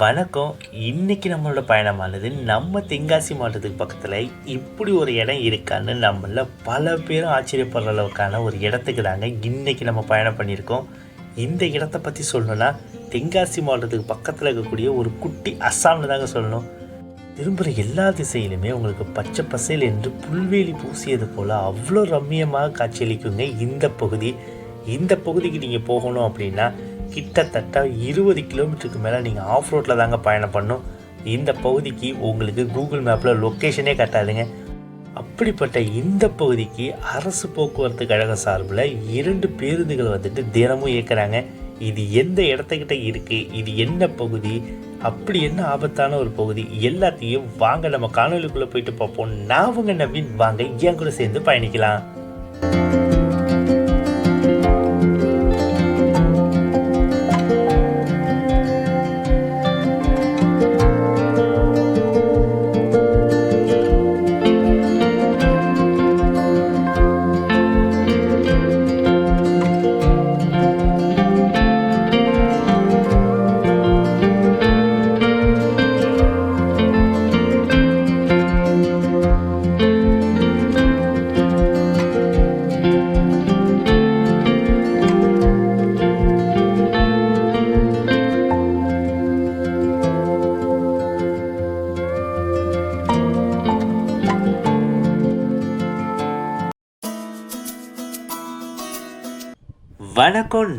வணக்கம். இன்னைக்கு நம்மளோட பயணமானது நம்ம தென்காசி மாவட்டத்துக்கு பக்கத்தில் இப்படி ஒரு இடம் இருக்கான்னு நம்மள பல பேரும் ஆச்சரியப்படுற அளவுக்கான ஒரு இடத்துக்கு தாங்க இன்னைக்கு நம்ம பயணம் பண்ணியிருக்கோம். இந்த இடத்த பற்றி சொல்லணும்னா தென்காசி மாவட்டத்துக்கு பக்கத்தில் இருக்கக்கூடிய ஒரு குட்டி அஸ்ஸாம்னு தாங்க சொல்லணும். திரும்புகிற எல்லா திசையிலுமே உங்களுக்கு பச்சை பசேல் என்று புல்வெளி பூசியது போல் அவ்வளோ ரம்மியமாக காட்சியளிக்குங்க இந்த பகுதி. இந்த பகுதிக்கு நீங்கள் போகணும் அப்படின்னா கிட்டத்தட்ட இருபது கிலோமீட்டருக்கு மேலே நீங்கள் ஆஃப் ரோட்டில் தாங்க பயணம் பண்ணும். இந்த பகுதிக்கு உங்களுக்கு கூகுள் மேப்பில் லொக்கேஷனே கட்டாதுங்க. அப்படிப்பட்ட இந்த பகுதிக்கு அரசு போக்குவரத்து கழகம் சார்பில் இரண்டு பேருந்துகள் வந்துட்டு தினமும் இயக்குறாங்க. இது எந்த இடத்துக்கிட்ட இருக்குது இது என்ன பகுதி? அப்படி என்ன ஆபத்தான ஒரு பகுதி? எல்லாத்தையும் வாங்க நம்ம காணொலிக்குள்ளே போயிட்டு பார்ப்போம். நான் அவங்க நவீன். வாங்க என் கூட சேர்ந்து பயணிக்கலாம்.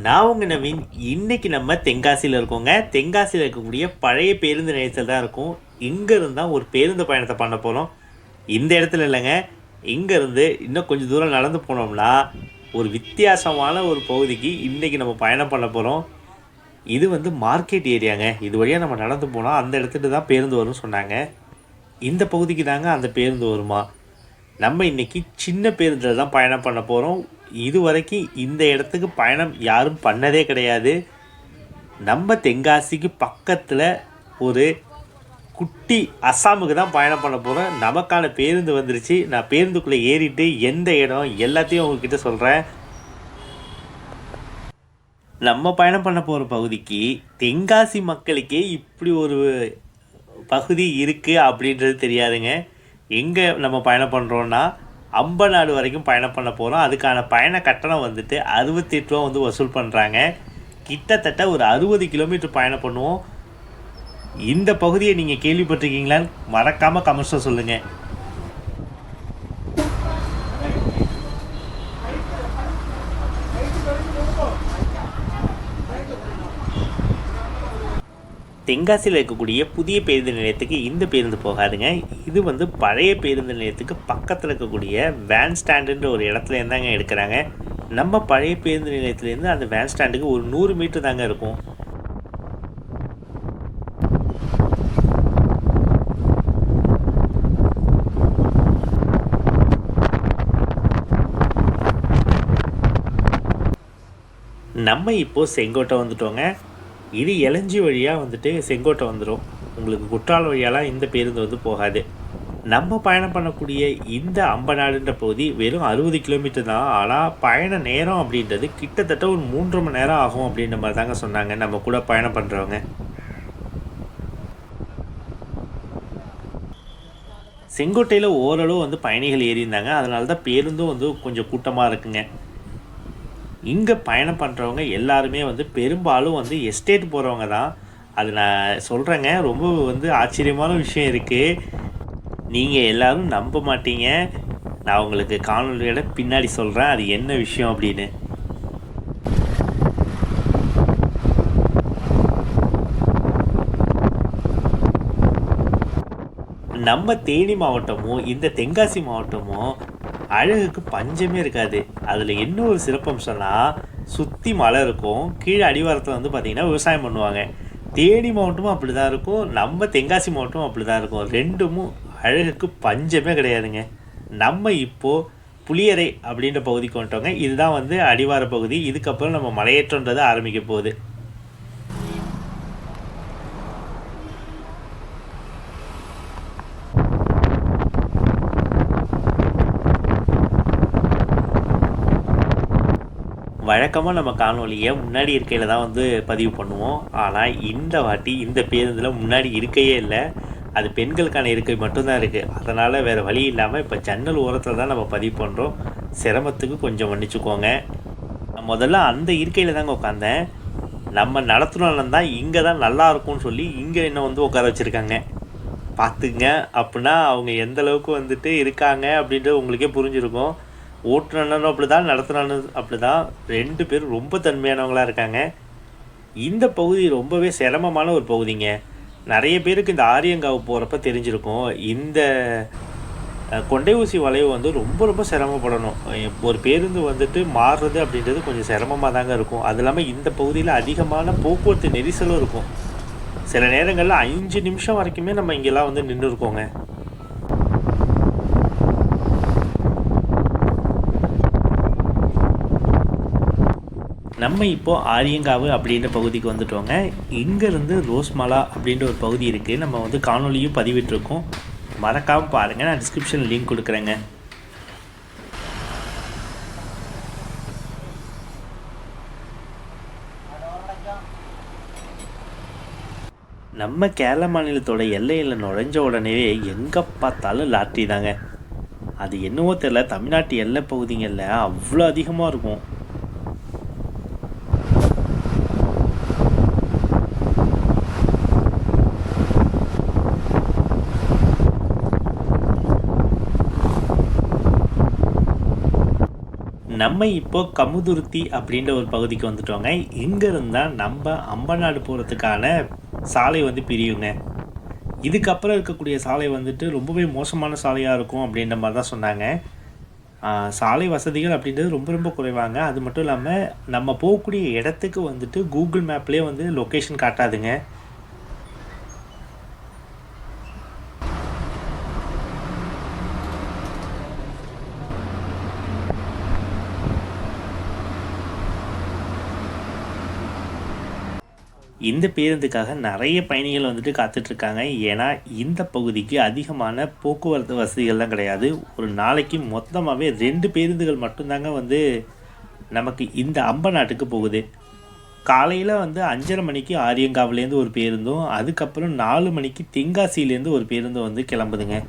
நான் உங்கள் நவீன் இன்னைக்கு நம்ம தென்காசியில் இருக்கோங்க. தென்காசியில் இருக்கக்கூடிய பழைய பேருந்து நிலையத்தில் தான் இருக்கும். இங்கேருந்து தான் ஒரு பேருந்து பயணத்தை பண்ண போகிறோம் இந்த இடத்துல இல்லைங்க. இங்கேருந்து இன்னும் கொஞ்சம் தூரம் நடந்து போனோம்னா ஒரு வித்தியாசமான ஒரு பகுதிக்கு இன்றைக்கி நம்ம பயணம் பண்ண போகிறோம் இது வந்து மார்க்கெட் ஏரியாங்க. இது வழியாக நம்ம நடந்து போனால் அந்த இடத்துட்டு தான் பேருந்து வரும்னு சொன்னாங்க. இந்த பகுதிக்கு தாங்க அந்த பேருந்து வருமா? நம்ம இன்றைக்கி சின்ன பேருந்தில் தான் பயணம் பண்ண போகிறோம் இது வரைக்கும் இந்த இடத்துக்கு பயணம் யாரும் பண்ணதே கிடையாது. நம்ம தென்காசிக்கு பக்கத்தில் ஒரு குட்டி அஸ்ஸாமுக்கு தான் பயணம் பண்ண போகிறோம் நமக்கான பேருந்து வந்துருச்சு. நான் பேருந்துக்குள்ளே ஏறிட்டு எந்த இடம் எல்லாத்தையும் உங்ககிட்ட சொல்கிறேன் நம்ம பயணம் பண்ண போகிற பகுதிக்கு தென்காசி மக்களுக்கே இப்படி ஒரு பகுதி இருக்குது அப்படின்றது தெரியாதுங்க. எங்கே நம்ம பயணம் பண்ணுறோன்னா அம்பநாடு வரைக்கும் பயணம் பண்ண போகிறோம் அதுக்கான பயண கட்டணம் வந்துட்டு அறுபத்தெட்டு ரூபா வந்து வசூல் பண்ணுறாங்க கிட்டத்தட்ட ஒரு அறுபது கிலோமீட்டர் பயணம் பண்ணுவோம். இந்த பகுதியை நீங்கள் கேள்விப்பட்டிருக்கீங்களான்னு மறக்காமல் கமெண்ட்ஸில் சொல்லுங்கள் தென்காசியில் இருக்கக்கூடிய புதிய பேருந்து நிலையத்துக்கு இந்த பேருந்து போகாதுங்க. இது வந்து பழைய பேருந்து நிலையத்துக்கு பக்கத்தில் இருக்கக்கூடிய வேன் ஸ்டாண்டுன்ற ஒரு இடத்துல இருந்தாங்க எடுக்கிறாங்க. நம்ம பழைய பேருந்து நிலையத்துலேருந்து அந்த வேன் ஸ்டாண்டுக்கு ஒரு நூறு மீட்டர் தாங்க இருக்கும். நம்ம இப்போது செங்கோட்டை வந்துட்டோங்க. இது இளஞ்சி வழியாக வந்துட்டு செங்கோட்டை வந்துடும் உங்களுக்கு குற்றால வழியாலாம் இந்த பேருந்து வந்து போகாது. நம்ம பயணம் பண்ணக்கூடிய இந்த அம்பநாடுன்ற பகுதி வெறும் அறுபது கிலோமீட்டர் தான். ஆனால் பயண நேரம் அப்படின்றது கிட்டத்தட்ட ஒரு மூன்று மணி நேரம் ஆகும் அப்படின்ற மாதிரி தாங்க சொன்னாங்க. நம்ம கூட பயணம் பண்ணுறவங்க செங்கோட்டையில் ஓரளவு வந்து பயணிகள் ஏறியிருந்தாங்க. அதனால தான் பேருந்தும் வந்து கொஞ்சம் கூட்டமாக இருக்குங்க. இங்கே பயணம் பண்ணுறவங்க எல்லாருமே வந்து பெரும்பாலும் வந்து எஸ்டேட் போகிறவங்க தான். அது நான் சொல்கிறேங்க ரொம்ப வந்து ஆச்சரியமான விஷயம் இருக்குது நீங்கள் எல்லாரும் நம்ப மாட்டீங்க. நான் உங்களுக்கு காணொலியோட பின்னாடி சொல்கிறேன் அது என்ன விஷயம் அப்படின்னு. நம்ம தேனி மாவட்டமும் இந்த தென்காசி மாவட்டமும் அழகுக்கு பஞ்சமே இருக்காது. அதில் என்ன ஒரு சிறப்பம்சம்னா சுற்றி மலை இருக்கும். கீழே அடிவாரத்தில் வந்து பார்த்திங்கன்னா விவசாயம் பண்ணுவாங்க. தேனி மாவட்டமும் அப்படி தான் இருக்கும். நம்ம தென்காசி மாவட்டமும் அப்படி தான் இருக்கும். ரெண்டுமும் அழகுக்கு பஞ்சமே கிடையாதுங்க. நம்ம இப்போது புளியரை அப்படின்ற பகுதிக்கு வந்துட்டோங்க. இதுதான் வந்து அடிவார பகுதி. இதுக்கப்புறம் நம்ம மலையேற்றன்றது ஆரம்பிக்க போகுது. வழக்கமாக நம்ம காணொலியை முன்னாடி இருக்கையில் தான் வந்து பதிவு பண்ணுவோம். ஆனால் இந்த வாட்டி இந்த பேருந்தில் முன்னாடி இருக்கையே இல்லை. அது பெண்களுக்கான இருக்கை மட்டும்தான் இருக்குது அதனால் வேறு வழி இல்லாமல் இப்போ ஜன்னல் ஓரத்தில் தான் நம்ம பதிவு பண்ணுறோம் சிரமத்துக்கு கொஞ்சம் மன்னிச்சுக்கோங்க. நான் முதல்ல அந்த இருக்கையில் தாங்க உட்காந்தேன் நம்ம நடத்துனோம் தான் இங்கே தான் நல்லா இருக்கும்னு சொல்லி இங்கே என்ன வந்து உட்கார வச்சுருக்காங்க. பார்த்துங்க அப்படின்னா அவங்க எந்த அளவுக்கு வந்துட்டு இருக்காங்க அப்படின்றது உங்களுக்கே புரிஞ்சிருக்கும். ஓட்டுநரும் அப்படி தான் நடத்துனாலும் அப்படி தான் ரெண்டு பேரும் ரொம்ப தன்மையானவங்களாக இருக்காங்க. இந்த பகுதி ரொம்பவே சிரமமான ஒரு பகுதிங்க. நிறைய பேருக்கு இந்த ஆரியங்காவு போகிறப்ப தெரிஞ்சிருக்கும். இந்த கொண்டை ஊசி வளைவு வந்து ரொம்ப ரொம்ப சிரமப்படணும். ஒரு பேருந்து வந்துட்டு மாறுறது அப்படின்றது கொஞ்சம் சிரமமாக தாங்க இருக்கும். அது இல்லாமல் இந்த பகுதியில் அதிகமான போக்குவரத்து நெரிசலும் இருக்கும். சில நேரங்களில் அஞ்சு நிமிஷம் வரைக்குமே நம்ம இங்கெல்லாம் வந்து நின்று இருக்கோங்க நம்ம இப்போ ஆரியங்காவு அப்படின்ற பகுதிக்கு வந்துட்டோங்க. இங்கேருந்து ரோஸ்மலா அப்படின்ற ஒரு பகுதி இருக்குது நம்ம வந்து காணொலியும் பதிவிட்டிருக்கோம். மறக்காமல் பாருங்கள் நான் டிஸ்கிரிப்ஷன் லிங்க் கொடுக்குறேங்க. நம்ம கேரள மாநிலத்தோட எல்லையில் நுழைஞ்ச உடனே எங்கே பார்த்தாலும் லாட்ரி தாங்க. அது என்னவோ தெரில தமிழ்நாட்டு எல்லை பகுதிகளில் அவ்வளோ அதிகமாக இருக்கும். நம்ம இப்போ கமுதுருத்தி அப்படின்ற ஒரு பகுதிக்கு வந்துட்டோங்க. இங்க இருந்தா நம்ம அம்பநாடு போகிறதுக்கான சாலை வந்து பிரியுங்க. இதுக்கப்புறம் இருக்கக்கூடிய சாலை வந்துட்டு ரொம்பவே மோசமான சாலையாக இருக்கும் அப்படின்ற மாதிரி தான் சொன்னாங்க. சாலை வசதிகள் அப்படின்றது ரொம்ப ரொம்ப குறைவாங்க. அது மட்டும் இல்லாமல் நம்ம போகக்கூடிய இடத்துக்கு வந்துட்டு கூகுள் மேப்லேயே வந்து லொக்கேஷன் காட்டாதுங்க. இந்த பேருந்துக்காக நிறைய பயணிகள் வந்துட்டு காத்துட்ருக்காங்க. ஏன்னா இந்த பகுதிக்கு அதிகமான போக்குவரத்து வசதிகள்லாம் கிடையாது. ஒரு நாளைக்கு மொத்தமாகவே ரெண்டு பேருந்துகள் மட்டும்தாங்க வந்து நமக்கு இந்த அம்ப நாட்டுக்கு போகுது. காலையில் வந்து அஞ்சரை மணிக்கு ஆரியங்காவிலேருந்து ஒரு பேருந்தும் அதுக்கப்புறம் நாலு மணிக்கு தென்காசியிலேருந்து ஒரு பேருந்தும் வந்து கிளம்புதுங்க.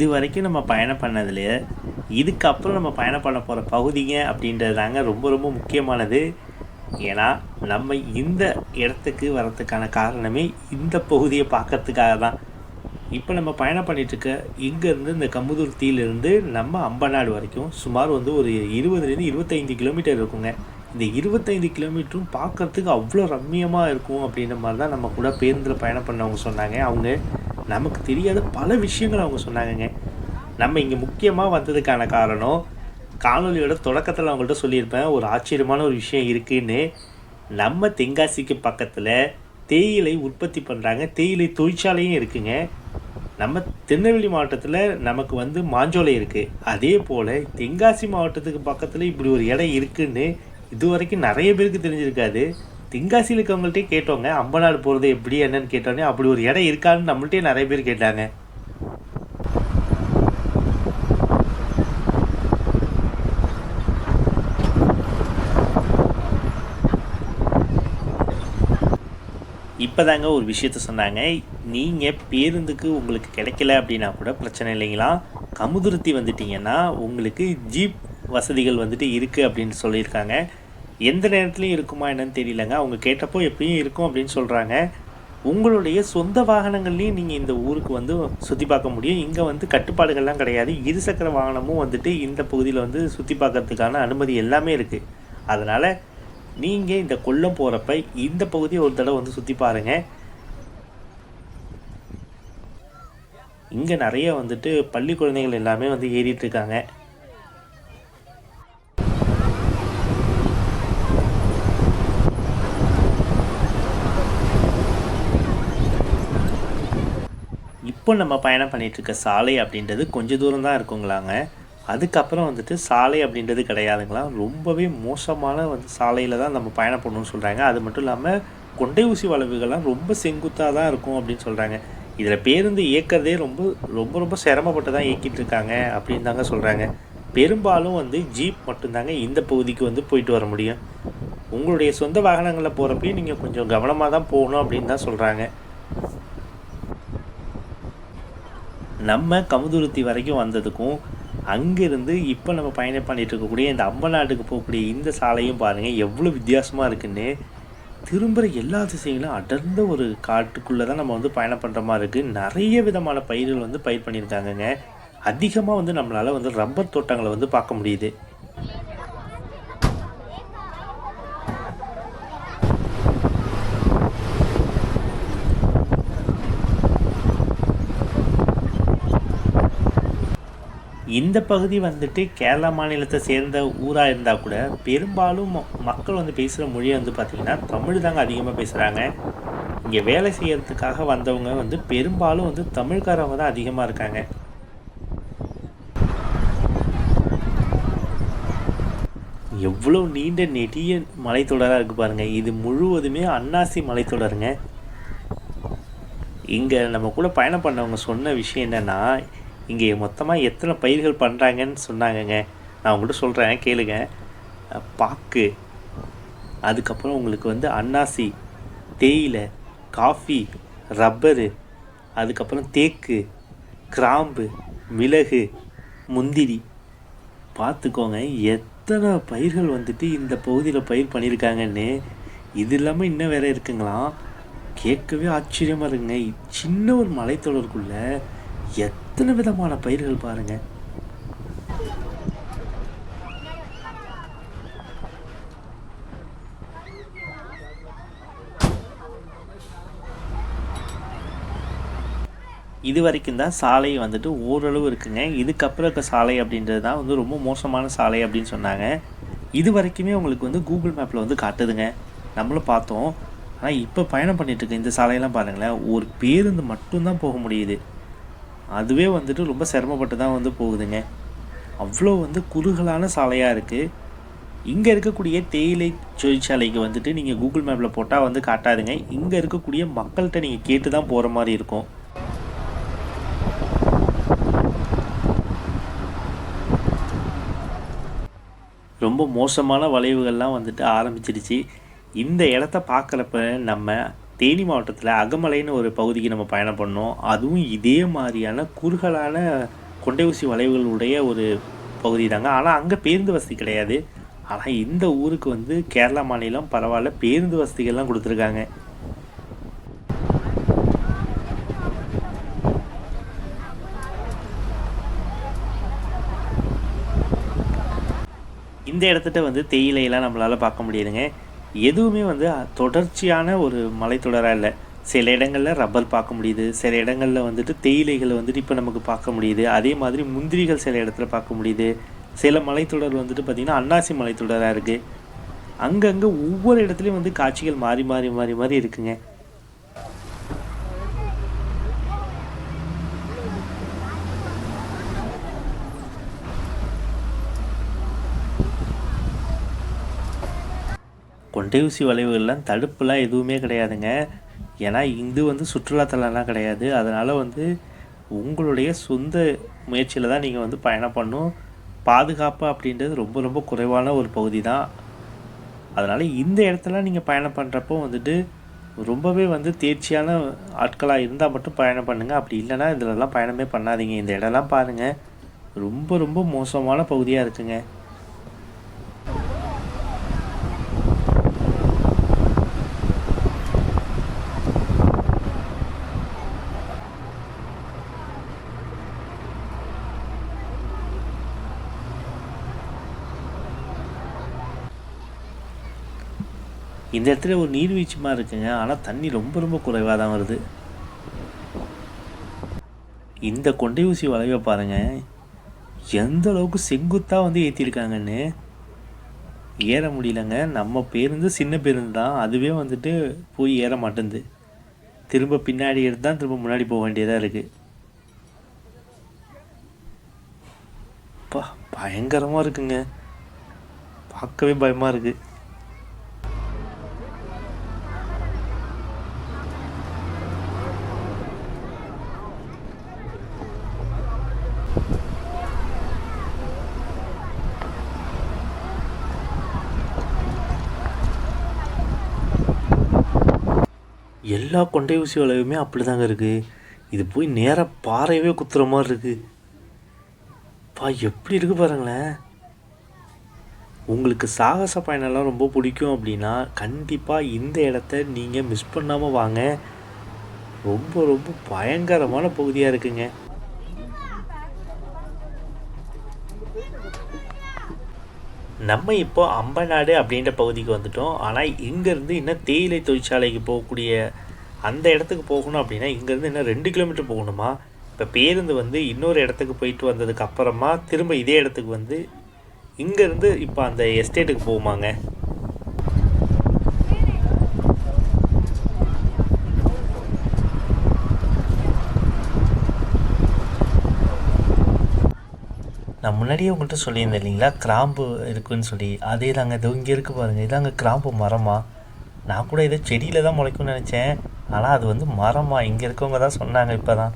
இது வரைக்கும் நம்ம பயணம் பண்ணதில் இதுக்கப்புறம் நம்ம பயணம் பண்ண போகிற பகுதிங்க அப்படின்றது தாங்க ரொம்ப ரொம்ப முக்கியமானது. ஏன்னா நம்ம இந்த இடத்துக்கு வர்றதுக்கான காரணமே இந்த பகுதியை பார்க்கறதுக்காக தான். இப்போ நம்ம பயணம் பண்ணிகிட்ருக்க இங்கேருந்து இந்த கமுதுர்த்தியிலிருந்து நம்ம அம்பநாடு வரைக்கும் சுமார் வந்து ஒரு இருபதுலேருந்து இருபத்தைந்து கிலோமீட்டர் இருக்குங்க. இந்த இருபத்தைந்து கிலோமீட்டரும் பார்க்கறதுக்கு அவ்வளோ ரம்மியமாக இருக்கும் அப்படின்ற மாதிரி தான் நம்ம கூட பேருந்தில் பயணம் பண்ணவங்க சொன்னாங்க. அவங்க நமக்கு தெரியாத பல விஷயங்கள் அவங்க சொன்னாங்கங்க. நம்ம இங்கே முக்கியமாக வந்ததுக்கான காரணம் காணொலியோட தொடக்கத்தில் அவங்கள்ட்ட சொல்லியிருப்பேன் ஒரு ஆச்சரியமான ஒரு விஷயம் இருக்குன்னு. நம்ம தென்காசிக்கு பக்கத்தில் தேயிலை உற்பத்தி பண்ணுறாங்க தேயிலை தொழிற்சாலையும் இருக்குங்க. நம்ம திருநெல்வேலி மாவட்டத்தில் நமக்கு வந்து மாஞ்சோலை இருக்குது அதே போல் தென்காசி மாவட்டத்துக்கு பக்கத்தில் இப்படி ஒரு இடம் இருக்குன்னு இது வரைக்கும் நிறைய பேருக்கு தெரிஞ்சிருக்காது. தென்காசியில் இருக்கவங்கள்ட்டே கேட்டோங்க. அம்பநாடு போகிறது எப்படி என்னன்னு கேட்டோன்னே அப்படி ஒரு இடம் இருக்கான்னு நம்மள்ட்டே நிறைய பேர் கேட்டாங்க. இப்போ தாங்க ஒரு விஷயத்த சொன்னாங்க. நீங்கள் பேருந்துக்கு உங்களுக்கு கிடைக்கல அப்படின்னா கூட பிரச்சனை இல்லைங்களா? கமுதுருத்தி வந்துட்டீங்கன்னா உங்களுக்கு ஜீப் வசதிகள் வந்துட்டு இருக்குது அப்படின்னு சொல்லியிருக்காங்க. எந்த நேரத்துலையும் இருக்குமா என்னன்னு தெரியலங்க. அவங்க கேட்டப்போ எப்பயும் இருக்கும் அப்படின்னு சொல்கிறாங்க உங்களுடைய சொந்த வாகனங்கள்லையும் நீங்கள் இந்த ஊருக்கு வந்து சுற்றி பார்க்க முடியும். இங்கே வந்து கட்டுப்பாடுகள்லாம் கிடையாது. இருசக்கர வாகனமும் வந்துட்டு இந்த பகுதியில் வந்து சுற்றி பார்க்கறதுக்கான அனுமதி எல்லாமே இருக்குது அதனால் நீங்கள் இந்த கொல்லம் போகிறப்ப இந்த பகுதியை ஒரு தடவை வந்து சுற்றி பாருங்கள் இங்கே நிறைய வந்துட்டு பள்ளி குழந்தைகள் எல்லாமே வந்து ஏறிட்டு இருக்காங்க. இப்போ நம்ம பயணம் பண்ணிகிட்ருக்க சாலை அப்படின்றது கொஞ்சம் தூரம் தான் இருக்குங்களாங்க. அதுக்கப்புறம் வந்துட்டு சாலை அப்படின்றது கிடையாதுங்களா? ரொம்பவே மோசமான வந்து சாலையில் தான் நம்ம பயணம் பண்ணணும்னு சொல்கிறாங்க அது மட்டும் இல்லாமல் கொண்டை ஊசி வளைவுகள்லாம் ரொம்ப செங்குத்தாக தான் இருக்கும் அப்படின்னு சொல்கிறாங்க இதில் பேருந்து இயக்கிறதே ரொம்ப ரொம்ப ரொம்ப சிரமப்பட்டு தான் இயக்கிட்டு இருக்காங்க அப்படின்னு தாங்க சொல்கிறாங்க பெரும்பாலும் வந்து ஜீப் மட்டும்தாங்க இந்த பகுதிக்கு வந்து போயிட்டு வர முடியும். உங்களுடைய சொந்த வாகனங்களில் போகிறப்பையும் நீங்கள் கொஞ்சம் கவனமாக தான் போகணும் அப்படின்னு தான் சொல்கிறாங்க நம்ம கமுதுருத்தி வரைக்கும் வந்ததுக்கும் அங்கேருந்து இப்போ நம்ம பயணம் பண்ணிகிட்டு இருக்கக்கூடிய இந்த அம்பநாட்டுக்கு போகக்கூடிய இந்த சாலையும் பாருங்கள் எவ்வளோ வித்தியாசமாக இருக்குன்னு. திரும்புகிற எல்லா திசைகளும் அடர்ந்த ஒரு காட்டுக்குள்ளே தான் நம்ம வந்து பயணம் பண்ணுற மாதிரி இருக்குது நிறைய விதமான பயிர்கள் வந்து பயிர் பண்ணியிருக்காங்கங்க. அதிகமாக வந்து நம்மளால் வந்து ரப்பர் தோட்டங்களை வந்து பார்க்க முடியுது. இந்த பகுதி வந்துட்டு கேரளா மாநிலத்தை சேர்ந்த ஊராக இருந்தால் கூட பெரும்பாலும் மக்கள் வந்து பேசுகிற மொழியை வந்து பார்த்திங்கன்னா தமிழ் தாங்க அதிகமாக பேசுகிறாங்க இங்கே வேலை செய்கிறதுக்காக வந்தவங்க வந்து பெரும்பாலும் வந்து தமிழ்காரவங்க தான் அதிகமாக இருக்காங்க. எவ்வளோ நீண்ட நெடிய மலைத்தொடராக இருக்குது பாருங்கள் இது முழுவதுமே அன்னாசி மலைத்தொடருங்க. இங்கே நம்ம கூட பயணம் பண்ணவங்க சொன்ன விஷயம் என்னென்னா இங்கே மொத்தமாக எத்தனை பயிர்கள் பண்ணுறாங்கன்னு சொன்னாங்கங்க. நான் உங்கள்கிட்ட சொல்கிறேன் கேளுங்க. பாக்கு. அதுக்கப்புறம் உங்களுக்கு வந்து அன்னாசி தேயிலை காஃபி ரப்பரு அதுக்கப்புறம் தேக்கு கிராம்பு மிளகு முந்திரி. பார்த்துக்கோங்க எத்தனை பயிர்கள் வந்துட்டு இந்த பகுதியில் பயிர் பண்ணியிருக்காங்கன்னு. இது இல்லாமல் இன்னும் வேறு இருக்குங்களாம். கேட்கவே ஆச்சரியமாக இருக்குங்க. சின்ன ஒரு மலைத்தொடருக்குள்ள எத்தனை விதமான பயிர்கள் பாருங்க. இது வரைக்கும் தான் சாலை வந்துட்டு ஓரளவு இருக்குங்க. இதுக்கப்புறம் இருக்க சாலை அப்படின்றது தான் வந்து ரொம்ப மோசமான சாலை அப்படின்னு சொன்னாங்க. இது வரைக்குமே உங்களுக்கு வந்து கூகுள் மேப்பில் வந்து காட்டுதுங்க. நம்மளும் பார்த்தோம். ஆனால் இப்போ பயணம் பண்ணிட்டு இருக்க இந்த சாலையெல்லாம் பாருங்களேன் ஒரு பேருந்து மட்டும்தான் போக முடியுது. அதுவே வந்துட்டு ரொம்ப சிரமப்பட்டு தான் வந்து போகுதுங்க. அவ்வளோ வந்து குறுகலான சாலையாக இருக்குது இங்கே இருக்கக்கூடிய தேயிலை தொழிற்சாலைக்கு வந்துட்டு நீங்கள் கூகுள் மேப்பில் போட்டால் வந்து காட்டாதுங்க. இங்கே இருக்கக்கூடிய மக்கள்கிட்ட நீங்கள் கேட்டு தான் போகிற மாதிரி இருக்கும். ரொம்ப மோசமான வளைவுகள்லாம் வந்துட்டு ஆரம்பிச்சிருச்சு. இந்த இடத்த பார்க்குறப்ப நம்ம தேனி மாவட்டத்தில் அகமலைன்னு ஒரு பகுதிக்கு நம்ம பயணம் பண்ணோம். அதுவும் இதே மாதிரியான குறுகலான கொண்டை ஊசி வளைவுகளுடைய ஒரு பகுதி தாங்க ஆனால் அங்கே பேருந்து வசதி கிடையாது. ஆனால் இந்த ஊருக்கு வந்து கேரளா மாநிலம் பரவாயில்ல பேருந்து வசதிகள்லாம் கொடுத்துருக்காங்க. இந்த இடத்துட்ட வந்து தேயிலையெல்லாம் நம்மளால் பார்க்க முடியுதுங்க. எதுவுமே வந்து தொடர்ச்சியான ஒரு மலைத்தொடராக இல்லை. சில இடங்களில் ரப்பர் பார்க்க முடியுது. சில இடங்களில் வந்துட்டு தேயிலைகளை வந்துட்டு இப்போ நமக்கு பார்க்க முடியுது. அதே மாதிரி முந்திரிகள் சில இடத்துல பார்க்க முடியுது. சில மலைத்தொடர் வந்துட்டு பார்த்திங்கன்னா அன்னாசி மலைத்தொடராக இருக்குது அங்கங்கே ஒவ்வொரு இடத்துலையும் வந்து காட்சிகள் மாறி மாறி மாறி மாறி இருக்குங்க. கொண்டை வளைவுகள்லாம் தடுப்புலாம் எதுவுமே கிடையாதுங்க. ஏன்னா இது வந்து சுற்றுலாத்தலம்லாம் கிடையாது. அதனால் வந்து உங்களுடைய சொந்த முயற்சியில் தான் நீங்கள் வந்து பயணம் பண்ணும். பாதுகாப்பு அப்படின்றது ரொம்ப ரொம்ப குறைவான ஒரு பகுதி தான் அதனால் இந்த இடத்துல நீங்கள் பயணம் பண்ணுறப்போ வந்துட்டு ரொம்பவே வந்து தேர்ச்சியான ஆட்களாக இருந்தால் மட்டும் பயணம் பண்ணுங்கள் அப்படி இல்லைன்னா இதிலலாம் பயணமே பண்ணாதீங்க. இந்த இடம்லாம் பாருங்கள் ரொம்ப ரொம்ப மோசமான பகுதியாக இருக்குங்க. இந்த இடத்துல ஒரு நீர்வீழ்ச்சி மாதிரி இருக்குங்க. ஆனால் தண்ணி ரொம்ப ரொம்ப குறைவாக தான் வருது. இந்த கொண்டை ஊசி வளைவை பாருங்கள் எந்த அளவுக்கு செங்குத்தாக வந்து ஏற்றிருக்காங்கன்னு ஏற முடியலங்க. நம்ம பேருந்து சின்ன பேருந்து தான். அதுவே வந்துட்டு போய் ஏற மாட்டேங்குது திரும்ப பின்னாடி தான் திரும்ப முன்னாடி போக வேண்டியதாக இருக்குது அப்பா பயங்கரமாக இருக்குங்க. பார்க்கவே பயமாக இருக்குது எல்லா கொண்டை ஊசி வளைவுமே அப்படி தாங்க இருக்குது இது போய் நேராக பாறையவே குத்துற மாதிரி இருக்குது பா எப்படி இருக்குது பாருங்களேன். உங்களுக்கு சாகச பயணம்லாம் ரொம்ப பிடிக்கும் அப்படின்னா கண்டிப்பாக இந்த இடத்த நீங்கள் மிஸ் பண்ணாமல் வாங்க. ரொம்ப ரொம்ப பயங்கரமான பகுதியாக இருக்குங்க. நம்ம இப்போ அம்பநாடு அப்படின்ற பகுதிக்கு வந்துட்டோம். ஆனால் இங்கேருந்து இன்னும் தேயிலை தொழிற்சாலைக்கு போகக்கூடிய அந்த இடத்துக்கு போகணும் அப்படின்னா இங்கேருந்து இன்னும் ரெண்டு கிலோமீட்டர் போகணுமா? இப்போ பேருந்து வந்து இன்னொரு இடத்துக்கு போயிட்டு வந்ததுக்கு அப்புறமா திரும்ப இதே இடத்துக்கு வந்து இங்கேருந்து இப்போ அந்த எஸ்டேட்டுக்கு போகுமாங்க? முன்னாடியே உங்கள்கிட்ட சொல்லியிருந்தேன் இல்லைங்களா? கிராம்பு இருக்குன்னு சொல்லி. அதே தாங்க இதோ இங்கே இருக்குது பாருங்கள் இதாங்க கிராம்பு மரமா? நான் கூட இதை செடியில் தான் முளைக்கும்னு நினச்சேன். ஆனால் அது வந்து மரமா? இங்கே இருக்கவங்க தான் சொன்னாங்க இப்போ தான்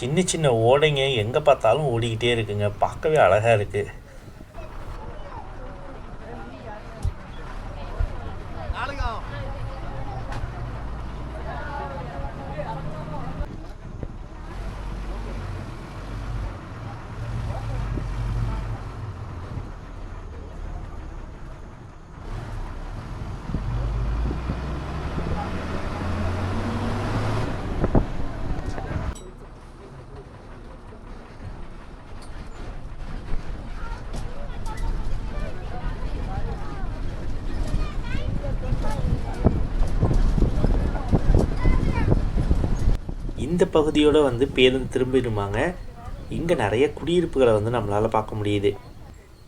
சின்ன சின்ன ஓடைங்க எங்கே பார்த்தாலும் ஓடிக்கிட்டே இருக்குங்க. பார்க்கவே அழகாக இருக்குது இந்த பகுதியோட வந்து பேருந்து திரும்பிடுமாங்க. இங்கே நிறைய குடியிருப்புகளை வந்து நம்மளால் பார்க்க முடியுது.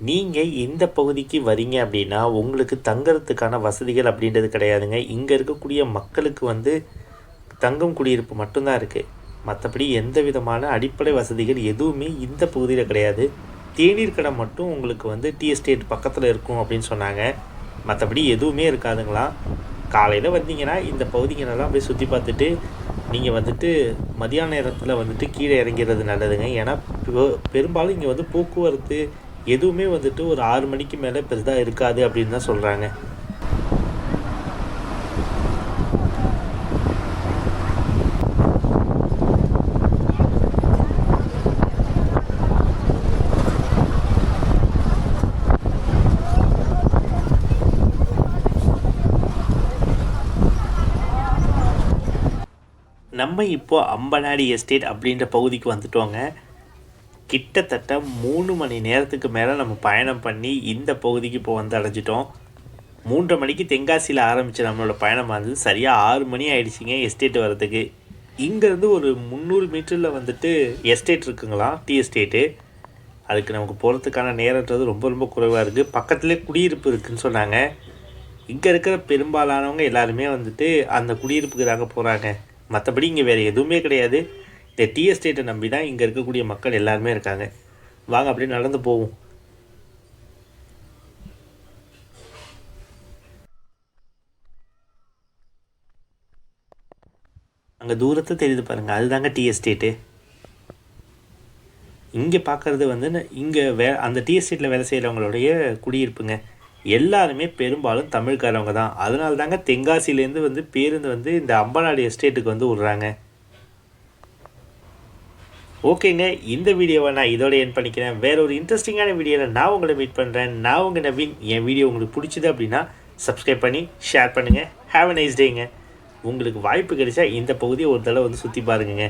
நீங்கள் இந்த பகுதிக்கு வரீங்க அப்படின்னா உங்களுக்கு தங்கறதுக்கான வசதிகள் அப்படின்றது கிடையாதுங்க. இங்கே இருக்கக்கூடிய மக்களுக்கு வந்து தங்கும் குடியிருப்பு மட்டும்தான் இருக்குது மற்றபடி எந்த விதமான அடிப்படை வசதிகள் எதுவுமே இந்த பகுதியில் கிடையாது. தேநீர் கடை மட்டும் உங்களுக்கு வந்து டீ எஸ்டேட் பக்கத்தில் இருக்கும் அப்படின்னு சொன்னாங்க. மற்றபடி எதுவுமே இருக்காதுங்களா காலையில் வந்தீங்கன்னா இந்த பகுதிகளெல்லாம் அப்படியே சுற்றி பார்த்துட்டு நீங்கள் வந்துட்டு மதியான நேரத்தில் வந்துட்டு கீழே இறங்கிறது நல்லதுங்க. ஏன்னா பெ- பெரும்பாலும் இங்கே வந்து போக்குவரத்து எதுவுமே வந்துட்டு ஒரு ஆறு மணிக்கு மேலே பெரிதாக இருக்காது அப்படின்னு தான் சொல்கிறாங்க நம்ம அம்பனாடி எஸ்டேட் அப்படின்ற பகுதிக்கு வந்துட்டோங்க. கிட்டத்தட்ட மூணு மணி நேரத்துக்கு மேலே நம்ம பயணம் பண்ணி இந்த பகுதிக்கு இப்போ வந்து அடைஞ்சிட்டோம். மூன்றரை மணிக்கு தென்காசியில் ஆரம்பித்த நம்மளோட பயணம் வந்து சரியாக ஆறு மணி ஆயிடுச்சுங்க எஸ்டேட் வர்றதுக்கு. இங்கேருந்து ஒரு முந்நூறு மீட்டரில் வந்துட்டு எஸ்டேட் இருக்குங்களா? Tea estate. அதுக்கு நமக்கு போகிறதுக்கான நேரன்றது ரொம்ப ரொம்ப குறைவாக இருக்குது பக்கத்துலேயே குடியிருப்பு இருக்குதுன்னு சொன்னாங்க. இங்கே இருக்கிற பெரும்பாலானவங்க எல்லாருமே வந்துட்டு அந்த குடியிருப்புக்கு தாங்க போகிறாங்க மற்றபடி இங்கே வேறு எதுவுமே கிடையாது. இந்த டீ எஸ்டேட்டை நம்பி தான் இங்கே இருக்கக்கூடிய மக்கள் எல்லாருமே இருக்காங்க. வாங்க அப்படியே நடந்து போவோம். அங்கே தூரத்தை தெரியுது பாருங்கள் அதுதாங்க டீ எஸ்டேட்டு இங்கே பார்க்குறது வந்து இங்கே வே அந்த டீ எஸ்டேட்டில் வேலை செய்கிறவங்களுடைய குடியிருப்புங்க. எல்லாருமே பெரும்பாலும் தமிழ்காரவங்க தான். அதனால தாங்க தென்காசிலேருந்து வந்து பேருந்து வந்து இந்த அம்பநாடு எஸ்டேட்டுக்கு வந்து விடுறாங்க. ஓகேங்க இந்த வீடியோவை நான் இதோட என் பண்ணிக்கிறேன். வேற ஒரு இன்ட்ரெஸ்டிங்கான வீடியோவில் நான் உங்களை மீட் பண்ணுறேன் நான் உங்கள் நவீன். என் வீடியோ உங்களுக்கு பிடிச்சது அப்படின்னா சப்ஸ்கிரைப் பண்ணி ஷேர் பண்ணுங்கள் ஹாவ் அ நைஸ் டேங்க உங்களுக்கு வாய்ப்பு கிடைச்சா இந்த பகுதியை ஒரு தடவை வந்து சுற்றி பாருங்கங்க.